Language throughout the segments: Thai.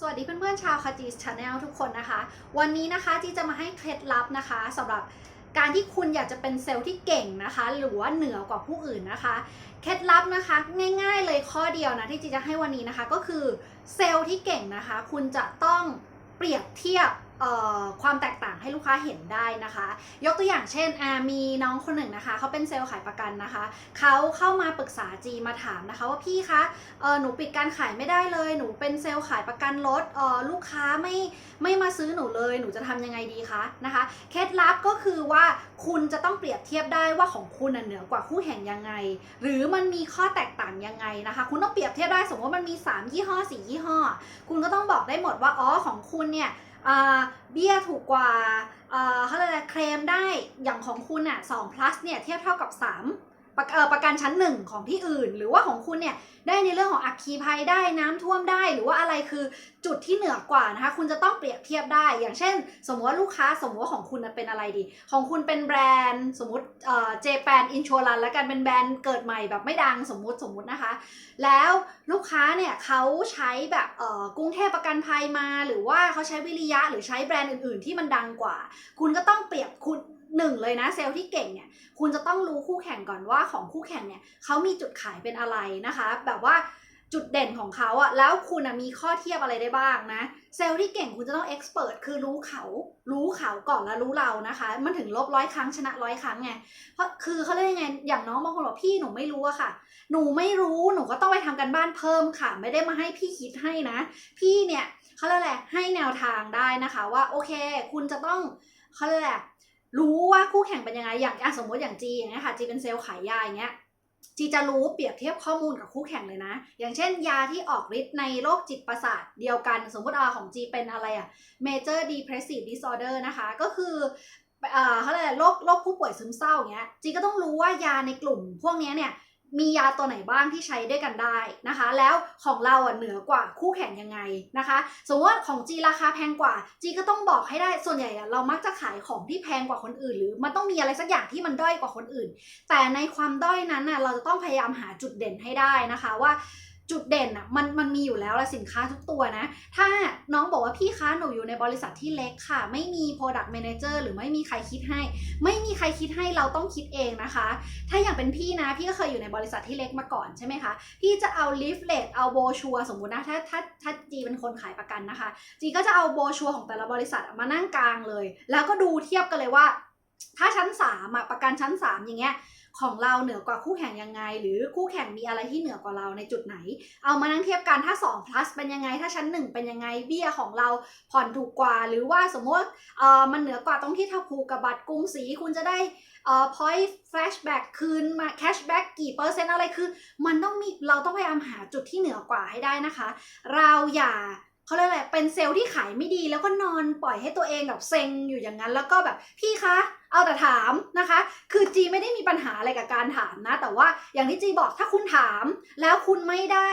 สวัสดีเพื่อนๆชาวคาจีชาแนลทุกคนนะคะ วันนี้นะคะจีจะมาให้เคล็ดลับนะคะสำหรับการที่คุณอยากจะเป็นเซลล์ที่เก่งนะคะ หรือว่าเหนือกว่าผู้อื่นนะคะ เคล็ดลับนะคะง่าย ๆ เลยข้อเดียวนะที่จีจะให้วันนี้นะคะก็คือเซลล์ที่เก่งนะคะ คุณจะต้องเปรียบเทียบ ความแตกต่างให้ลูกค้าเห็นได้นะคะ ยกตัวอย่างเช่นมีน้องคนหนึ่งนะคะเขาเป็นเซลล์ขายประกันนะคะเขาเข้ามาปรึกษาจีมาถามนะคะ ว่าพี่คะหนูปิดการขายไม่ได้เลย หนูเป็นเซลล์ขายประกันรถลูกค้าไม่ไม่มาซื้อหนูเลยหนูจะทำยังไงดีคะนะคะเคล็ดลับก็คือว่าคุณจะต้องเปรียบเทียบได้ว่าของคุณเหนือกว่าคู่แข่งยังไง หรือมันมีข้อแตกต่างยังไงนะคะ คุณต้องเปรียบเทียบได้สมมติว่ามันมี 3 ยี่ห้อ4ยี่ห้อ คุณก็ต้องบอกได้หมดว่าอ๋อของคุณเนี่ย เบี้ยถูกกว่าเขาเรียกอะไรเคลมได้อย่างของคุณน่ะ2 plus เนี่ยเทียบเท่ากับ 3 ประประกันชั้นหนึ่งของที่อื่น หรือว่าของคุณเนี่ยได้ในเรื่องของอัคคีภัยได้น้ำท่วมได้ หรือว่าอะไรคือจุดที่เหนือกว่านะคะคุณจะต้องเปรียบเทียบได้ อย่างเช่น สมมติว่าลูกค้าสมมติว่าของคุณเป็นอะไรดี ของคุณเป็นแบรนด์ สมมติเอ่อเจแปนอินช r รันแล้วกันเป็นแบรนด์เกิดใหม่แบบไม่ดังสมมติสมมตินะคะ แล้วลูกค้าเนี่ยเขาใช้แบบอ่อกรุงเทพประกันภัยมา หรือว่าเขาใช้วิริยะหรือใช้แบรนด์อื่น ๆ ที่มันดังกว่า คุณก็ต้องเปรียบคุณ หนึ่งเลยนะเซลล์ที่เก่งเนี่ยคุณจะต้องรู้คู่แข่งก่อนว่าของคู่แข่งเนี่ยเขามีจุดขายเป็นอะไรนะคะ แบบว่าจุดเด่นของเขาอะแล้วคุณมีข้อเทียบอะไรได้บ้างนะ เซลล์ที่เก่งคุณจะต้องเอ็กซ์เพรสคือรู้เขา รู้เขาก่อนแล้วรู้เรานะคะ มันถึงลบร้อยครั้งชนะร้อยครั้งไง เพราะคือเขาเรียกยังไง อย่างน้องบางคนบอกพี่หนูไม่รู้อะค่ะ หนูไม่รู้หนูก็ต้องไปทำกันบ้านเพิ่มค่ะ ไม่ได้มาให้พี่คิดให้นะ พี่เนี่ยเขาเรียกอะไรให้แนวทางได้นะคะว่าโอเค คุณจะต้องเขาเรียกอะไร รู้ว่าคู่แข่งเป็นยังไงอย่างสมมติอย่างจีอย่างเงี้ยค่ะจีเป็นเซลล์ขายยาอย่างเงี้ยจีจะรู้เปรียบเทียบข้อมูลกับคู่แข่งเลยนะ อย่างเช่น ยาที่ออกฤทธิ์ในโรคจิตประสาทเดียวกัน สมมติอาของจีเป็นอะไรอะ major depressive disorder นะคะ ก็คือเอ่อเขาเรียกอะไรโรคโรคผู้ป่วยซึมเศร้าอย่างเงี้ยจีก็ต้องรู้ว่ายาในกลุ่มพวกเนี้ยเนี่ย มียาตัวไหนบ้างที่ใช้ด้วยกันได้นะคะ แล้วของเราอะเหนือกว่าคู่แข่งยังไงนะคะ สมมติว่าของจีราคาแพงกว่า จีก็ต้องบอกให้ได้ส่วนใหญ่อะเรามักจะขายของที่แพงกว่าคนอื่น หรือมันต้องมีอะไรสักอย่างที่มันด้อยกว่าคนอื่น แต่ในความด้อยนั้นน่ะเราจะต้องพยายามหาจุดเด่นให้ได้นะคะว่า จุดเด่นอะมันมันมีอยู่แล้วละสินค้าทุกตัวนะ ถ้าน้องบอกว่าพี่คะหนูอยู่ในบริษัทที่เล็กค่ะ ไม่มี product manager หรือไม่มีใครคิดให้ ไม่มีใครคิดให้เราต้องคิดเองนะคะ ถ้าอย่างเป็นพี่นะ พี่ก็เคยอยู่ในบริษัทที่เล็กมาก่อนใช่ไหมคะ พี่จะเอา leaflet เอาโบชัวสมมุตินะ ถ้าถ้าถ้าจีเป็นคนขายประกันนะคะ จีก็จะเอาโบชัวของแต่ละบริษัทมานั่งกลางเลย แล้วก็ดูเทียบกันเลยว่า ถ้าชั้น3อะประกันชั้น3อย่างเงี้ยของเราเหนือกว่าคู่แข่งยังไง หรือคู่แข่งมีอะไรที่เหนือกว่าเราในจุดไหน เอามานั่งเทียบกันถ้า 2 plus เป็นยังไง ถ้าชั้น 1 เป็นยังไงเบี้ยของเราผ่อนถูกกว่า หรือว่าสมมติเอ่อมันเหนือกว่าตรงที่ถ้าผูกกับบัตรกรุงศรีคุณจะได้เอ่อ point flashback คืนมา cashback กี่เปอร์เซ็นต์อะไรคือ มันต้องมีเราต้องพยายามหาจุดที่เหนือกว่าให้ได้นะคะ เราอย่า เขาเรียกอะไรเป็นเซลล์ที่ขายไม่ดี แล้วก็นอนปล่อยให้ตัวเองแบบเซ็งอยู่อย่างนั้น แล้วก็แบบพี่คะเอาแต่ถามนะคะ คือจีไม่ได้มีปัญหาอะไรกับการถามนะ แต่ว่าอย่างที่จีบอกถ้าคุณถาม แล้วคุณไม่ได้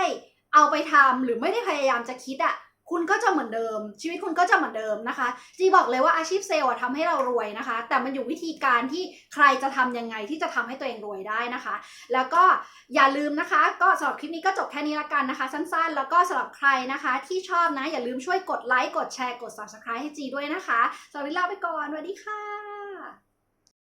เอาไปทำหรือไม่ได้พยายามจะคิดอะ คุณก็จะเหมือนเดิม ชีวิตคุณก็จะเหมือนเดิมนะคะ จีบอกเลยว่าอาชีพเซลล์ทำให้เรารวยนะคะ แต่มันอยู่วิธีการที่ใครจะทำยังไงที่จะทำให้ตัวเองรวยได้นะคะ แล้วก็อย่าลืมนะคะ ก็สำหรับคลิปนี้ก็จบแค่นี้ละกันนะคะ สั้นๆ แล้วก็สำหรับใครนะคะที่ชอบนะ อย่าลืมช่วยกดไลค์กดแชร์กด subscribe ให้จีด้วยนะคะสำหรับวัสดีลาไปก่อนสวัสดีค่ะ